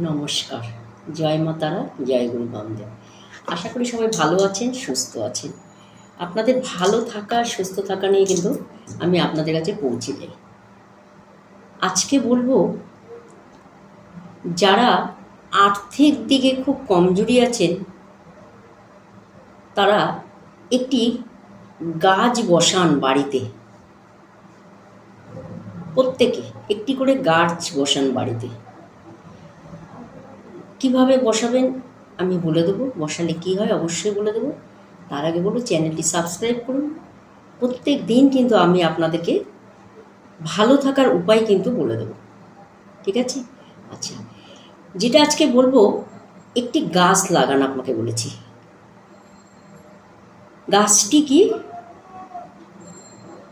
নমস্কার। জয় মা তারা, জয় গুরু বামদেব। আশা করি সবাই ভালো আছেন, সুস্থ আছেন। আপনাদের ভালো থাকা, সুস্থ থাকা নিয়ে কিন্তু আমি আপনাদের কাছে পৌঁছে যাই। আজকে বলব, যারা আর্থিক দিকে খুব কমজোরি আছেন, তারা একটি গাছ বসান বাড়িতে। প্রত্যেকে একটি করে গাছ বসান বাড়িতে। কীভাবে বসাবেন, আমি বলে দেবো। বসালে কী হয়, অবশ্যই বলে দেবো। তার আগে বলব, চ্যানেলটি সাবস্ক্রাইব করুন। প্রত্যেক দিন কিন্তু আমি আপনাদেরকে ভালো থাকার উপায় কিন্তু বলে দেবো। ঠিক আছে? আচ্ছা যেটা আজকে বলব, একটি গাছ লাগান আপনাকে বলেছি। গাছটি কি?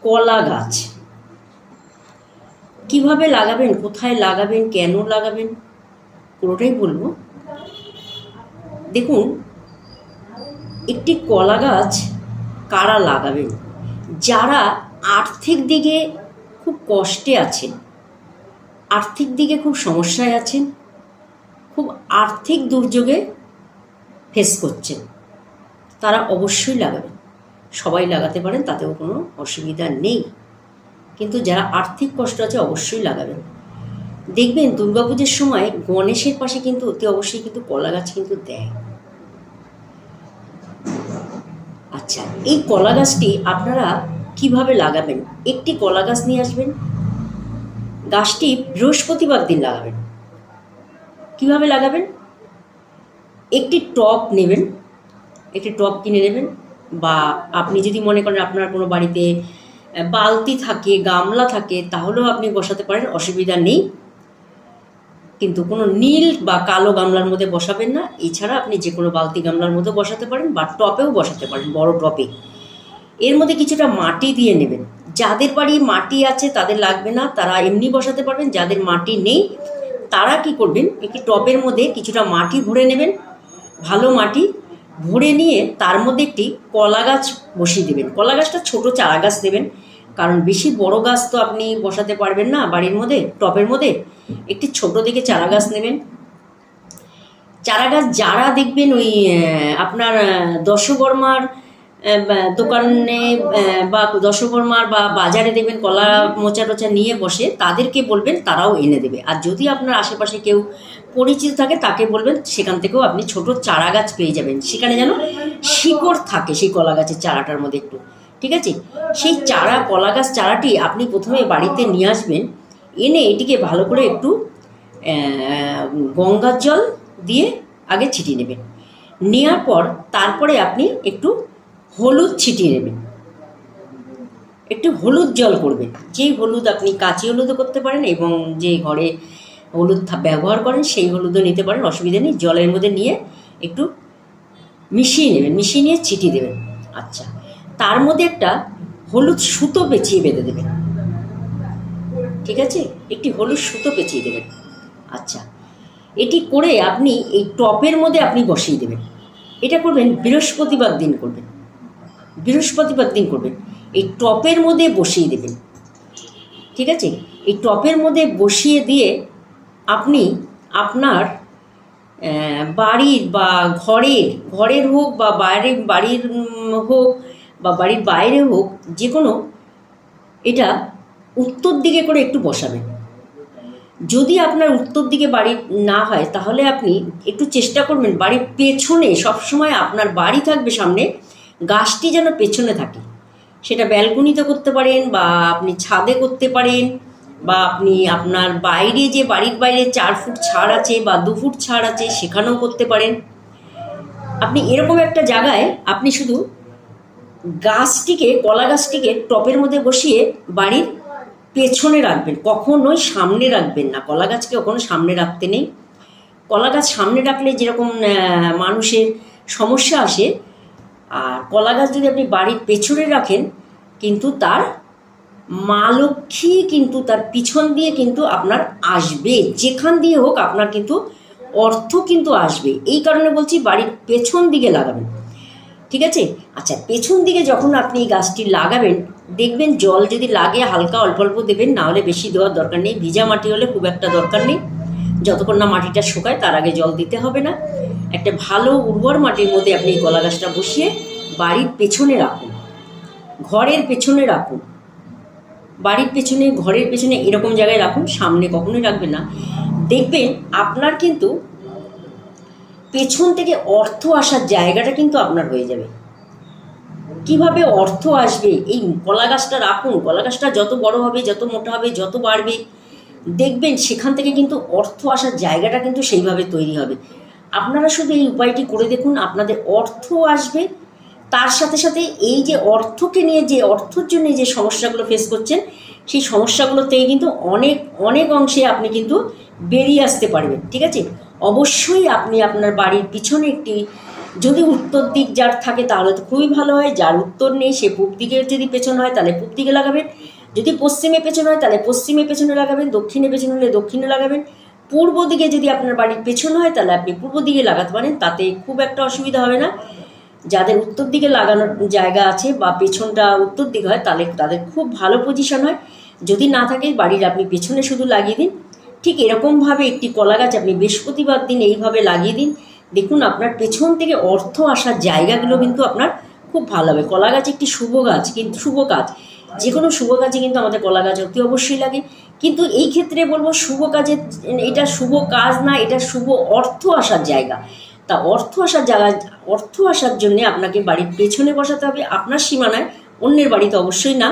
কলা গাছ। কীভাবে লাগাবেন, কোথায় লাগাবেন, কেন লাগাবেন? পুরোটাই বলব। দেখুন, একটি কলা গাছ কারা লাগাবেন যারা আর্থিক দিকে খুব কষ্টে আছেন, আর্থিক দিকে খুব সমস্যায় আছেন, খুব আর্থিক দুর্যোগে ফেস করছেন, তারা অবশ্যই লাগাবেন। সবাই লাগাতে পারেন, তাতেও কোনো অসুবিধা নেই। কিন্তু যারা আর্থিক কষ্ট আছে, অবশ্যই লাগাবেন। দেখবেন দুর্গাপুজোর সময় গণেশের পাশে কিন্তু অতি অবশ্যই কিন্তু কলা গাছ কিন্তু দেয়। আচ্ছা এই কলা গাছটি আপনারা কীভাবে লাগাবেন? একটি কলা গাছ নিয়ে আসবেন। গাছটি বৃহস্পতিবার দিন লাগাবেন। কীভাবে লাগাবেন? একটি টব নেবেন, একটি টব কিনে নেবেন বা আপনি যদি মনে করেন আপনার কোনো বাড়িতে বালতি থাকে, গামলা থাকে, তাহলেও আপনি বসাতে পারেন, অসুবিধা নেই। কিন্তু কোনো নীল বা কালো গামলার মধ্যে বসাবেন না। এছাড়া আপনি যে কোনো বালতি গামলার মধ্যে বসাতে পারেন বা টপেও বসাতে পারেন, বড় টপে। এর মধ্যে কিছুটা মাটি দিয়ে নেবেন। যাদের বাড়ি মাটি আছে তাদের লাগবে না, তারা এমনি বসাতে পারবেন, যাদের মাটি নেই তারা কি করবেন, একটি টপের মধ্যে কিছুটা মাটি ভরে নেবেন, ভালো মাটি ভরে নিয়ে তার মধ্যে একটি কলা গাছ বসিয়ে দেবেন। কলা গাছটা ছোটো চারা গাছ দেবেন। কারণ বেশি বড় গাছ তো আপনি বসাতে পারবেন না বাড়ির মধ্যে, টপের মধ্যে। একটি ছোট দিকে চারা গাছ নেবেন। চারা গাছ যারা দেখবেন ওই আপনার দশবর্মার দোকানে বা দশবর্মার বা বাজারে দেখবেন কলা মোচা টোচা নিয়ে বসে তাদেরকে বলবেন, তারাও এনে দেবে। আর যদি আপনার আশেপাশে কেউ পরিচিত থাকে, তাকে বলবেন, সেখান থেকেও আপনি ছোট চারা গাছ পেয়ে যাবেন। সেখানে যেন শিকড় থাকে সেই কলা গাছের চারাটার মধ্যে একটু। ঠিক আছে? সেই চারা কলা গাছ চারাটি আপনি প্রথমে বাড়িতে নিয়ে আসবেন। এনে এটিকে ভালো করে একটু গঙ্গার জল দিয়ে আগে ছিটিয়ে নেবেন। নেওয়ার পর তারপরে আপনি একটু হলুদ ছিটিয়ে নেবেন। একটু হলুদ জল করবেন। যেই হলুদ আপনি কাঁচি হলুদও করতে পারেন এবং যে ঘরে হলুদ ব্যবহার করেন, সেই হলুদও নিতে পারেন, অসুবিধা নেই। জলের মধ্যে নিয়ে একটু মিশিয়ে নেবেন, মিশিয়ে নিয়ে ছিটিয়ে দেবেন। আচ্ছা তার মধ্যে একটা হলুদ সুতো পেঁচিয়ে বেঁধে দেবেন ঠিক আছে? একটি হলুদ সুতো পেঁচিয়ে দেবেন। আচ্ছা। এটি করে আপনি এই টপের মধ্যে আপনি বসিয়ে দেবেন। এটা করবেন, বৃহস্পতিবার দিন করবেন। বৃহস্পতিবার দিন করবেন। এই টপের মধ্যে বসিয়ে দেবেন। ঠিক আছে? এই টপের মধ্যে বসিয়ে দিয়ে আপনি আপনার বাড়ির বা ঘরের ঘরের হোক বা বাইরে বাড়ির হোক বা বাড়ির বাইরে হোক যে কোনো এটা উত্তর দিকে করে একটু বসাবেন। যদি আপনার উত্তর দিকে বাড়ি না হয়, তাহলে আপনি একটু চেষ্টা করবেন বাড়ির পেছনে, সবসময় আপনার বাড়ি থাকবে সামনে, গাছটি যেন পেছনে থাকে। সেটা ব্যালকনিতে করতে পারেন বা আপনি ছাদে করতে পারেন, বা আপনি আপনার বাইরে যে বাড়ির বাইরে চার ফুট ছাড় আছে বা দু ফুট ছাড় আছে, সেখানেও করতে পারেন। আপনি এরকম একটা জায়গায় আপনি শুধু গাছটিকে, কলা গাছটিকে টপের মধ্যে বসিয়ে বাড়ির পেছনে রাখবেন, কখনোই সামনে রাখবেন না। কলা গাছকে কখনো সামনে রাখতে নেই। কলা গাছ সামনে রাখলে যেরকম মানুষের সমস্যা আসে, আর কলা গাছ যদি আপনি বাড়ির পেছনে রাখেন, কিন্তু তার মা লক্ষ্মী কিন্তু তার পিছন দিয়ে কিন্তু আপনার আসবে। যেখান দিয়ে হোক আপনার কিন্তু অর্থ কিন্তু আসবে। এই কারণে বলছি বাড়ির পেছন দিকে লাগাবেন। ঠিক আছে? আচ্ছা পেছন দিকে যখন আপনি এই গাছটি লাগাবেন, দেখবেন জল যদি লাগে, হালকা অল্প অল্প দেবেন, না হলে বেশি দেওয়ার দরকার নেই। ভিজা মাটি হলে খুব একটা দরকার নেই। যতক্ষণ না মাটিটা শুকায়, তার আগে জল দিতে হবে না। একটা ভালো উর্বর মাটির মধ্যে আপনি এই কলা গাছটা বসিয়ে বাড়ির পেছনে রাখুন। ঘরের পেছনে রাখুন। বাড়ির পেছনে, ঘরের পেছনে এরকম জায়গায় রাখুন, সামনে কখনোই রাখবেন না। দেখবেন আপনার কিন্তু পেছন থেকে অর্থ আসার জায়গাটা কিন্তু আপনার হয়ে যাবে। কীভাবে অর্থ আসবে? এই কলা গাছটা রাখুন। কলা গাছটা যত বড় হবে, যত মোটা হবে, যত বাড়বে, দেখবেন সেখান থেকে কিন্তু অর্থ আসার জায়গাটা কিন্তু সেইভাবে তৈরি হবে। আপনারা শুধু এই উপায়টি করে দেখুন, আপনাদের অর্থ আসবে। তার সাথে সাথে এই যে অর্থকে নিয়ে যে অর্থর জন্য যে সমস্যাগুলো ফেস করছেন, সেই সমস্যাগুলো থেকে কিন্তু অনেক অনেক অংশে আপনি কিন্তু বেরিয়ে আসতে পারবেন, ঠিক আছে? অবশ্যই আপনি আপনার বাড়ির পিছনে একটি, যদি উত্তর দিক যার থাকে তাহলে তো খুবই ভালো হয়, যার উত্তর নেই সে পূব দিকে যদি পেছন হয় তাহলে পূব দিকে লাগাবেন। যদি পশ্চিমে পেছন হয় তাহলে পশ্চিমে পেছনে লাগাবেন, দক্ষিণে পেছন হলে দক্ষিণে লাগাবেন। পূর্ব দিকে যদি আপনার বাড়ির পেছন হয় তাহলে আপনি পূর্ব দিকে লাগাতে পারেন, তাতে খুব একটা অসুবিধা হবে না। যাদের উত্তর দিকে লাগানোর জায়গা আছে বা পেছনটা উত্তর দিকে হয় তাহলে তাদের খুব ভালো পজিশন হয়। যদি না থাকে বাড়ির আপনি পেছনে শুধু লাগিয়ে দিন। ঠিক এরকমভাবে একটি কলা গাছ আপনি বৃহস্পতিবার দিন এইভাবে লাগিয়ে দিন। দেখুন, আপনার পেছন থেকে অর্থ আসার জায়গাগুলো কিন্তু আপনার খুব ভালো হবে। কলা গাছ একটি শুভ গাছ কিন্তু শুভ কাজ। যে কোনো শুভ কাজে কিন্তু আমাদের কলা গাছ অতি অবশ্যই লাগে। কিন্তু এই ক্ষেত্রে বলব, শুভ কাজে এটা শুভ কাজ না, এটা শুভ অর্থ আসার জায়গা। তা অর্থ আসার জায়গা, অর্থ আসার জন্য আপনাকে বাড়ির পেছনে বসাতে হবে। আপনার সীমানায় অন্যের বাড়িতে অবশ্যই না।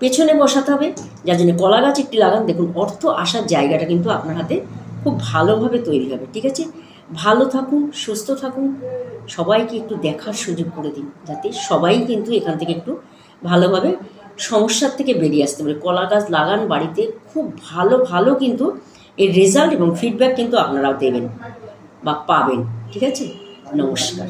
পেছনে বসাতে হবে। যার জন্য কলা গাছ একটি লাগান। দেখুন, অর্থ আসার জায়গাটা কিন্তু আপনার হাতে খুব ভালোভাবে তৈরি হবে, ঠিক আছে? ভালো থাকুন, সুস্থ থাকুন। সবাইকে একটু দেখার সুযোগ করে দিন, যাতে সবাই কিন্তু এখান থেকে একটু ভালোভাবে সমস্যার থেকে বেরিয়ে আসতে পারে। কলা গাছ লাগান বাড়িতে খুব ভালো ভালো কিন্তু এর রেজাল্ট এবং ফিডব্যাক কিন্তু আপনারাও দেবেন বা পাবেন, ঠিক আছে? নমস্কার।